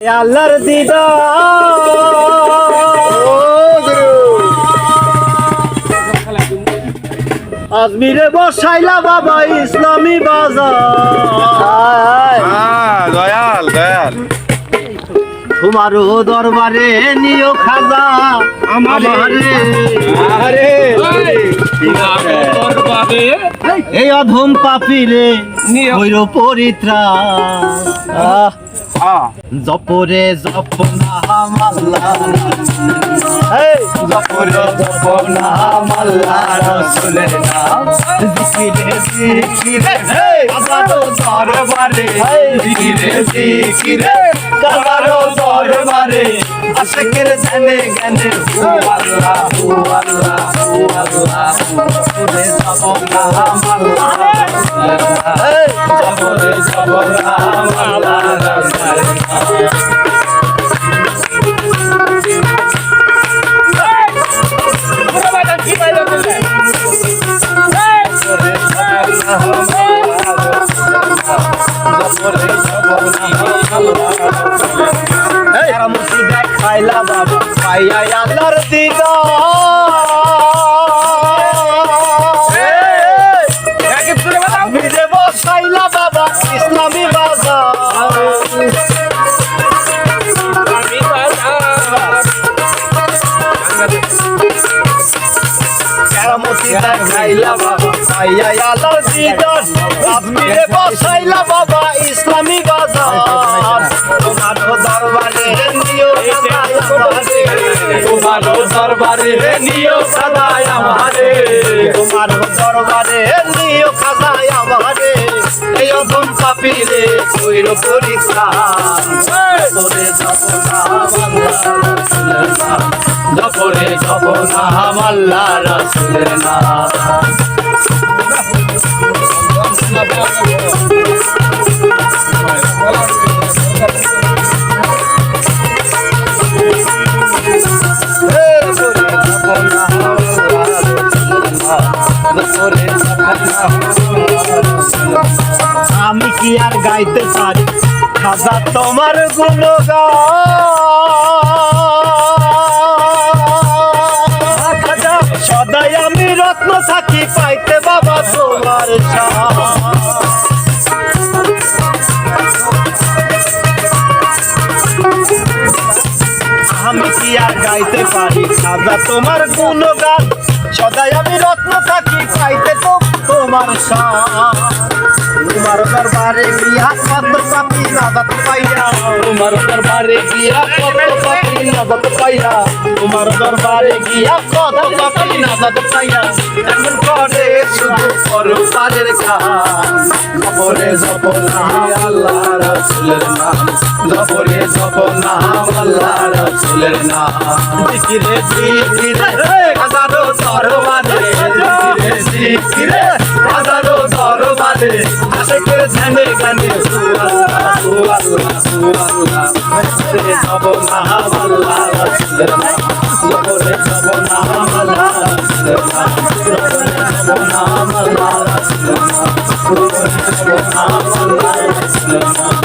আল্লাহর আজমিরে বসাইলা বাবা ইসলামী বাজার। হ্যাঁ দয়াল দয়াল। তোমারও দরবারে নিও খাজা। আমারে আরে এই অধম পাপিরে নিও। পরিত্রা হ্যাঁ জপরে জপ নাম আল্লাহ এই। জপরে জপ নাম আল্লাহ রাসূলের। নাম জিকিরে জিকিরে এই। কাজারো দরবারে। জিকিরে জিকিরে কাজারো দরবারে। আশিকের জানে জ্ঞানে হু আল্লাহ হু আল্লাহ হু আল্লাহ জপরে জপ নাম আল্লাহ রাসূলের। নাম এই। জপরে জপ নাম আল্লাহ খাইলা বাবা পাইয়া আল্লাহর দিদা মিরে বসাইলা বাবা ইসলামী বাজার। বসাইলা বাবা ইসলামী বাজার তোমার দরবারে তোমার দরবারে নিও সদায় আমারে তোমার দরবারে নিও খাজায় আমারে এই অধম পাপিরে কইর পরিত্রা তোরে নাম। আমি কি আর গাইতে পারি? খাজা তোমার গুণগান। সাক্ষী পাইতে বাবা তোমার আমি কি আর গাইতে পারি? সাদা তোমার গুণগান, সদাই আমি রত্ন থাকি পাইতে তো তোমার শান তোমার দরবারে গিয়া কত পাপি নাজাত পাইয়া। তোমার দরবারে গিয়া কত পাপি নাজাত পাইয়া। তোমার দরবারে গিয়া কত পাপি নাজাত পাইয়া। এমন করে শুধু করো তাদের কাজ জপরে আল্লাহ রাসূলের নাম। জপরে জপনা আল্লাহ রাসূলের নাম। জিকিরে জিকিরে হাজারো দরবারে। জিকিরে জিকিরে দরবারে আশেকের ধ্যানে গানে সুআল্লাহ সুআল্লাহ সুআল্লাহ জপরে জপনা আল্লাহ রাসূলের নাম জপরে জপনা আল্লাহ রাসূলের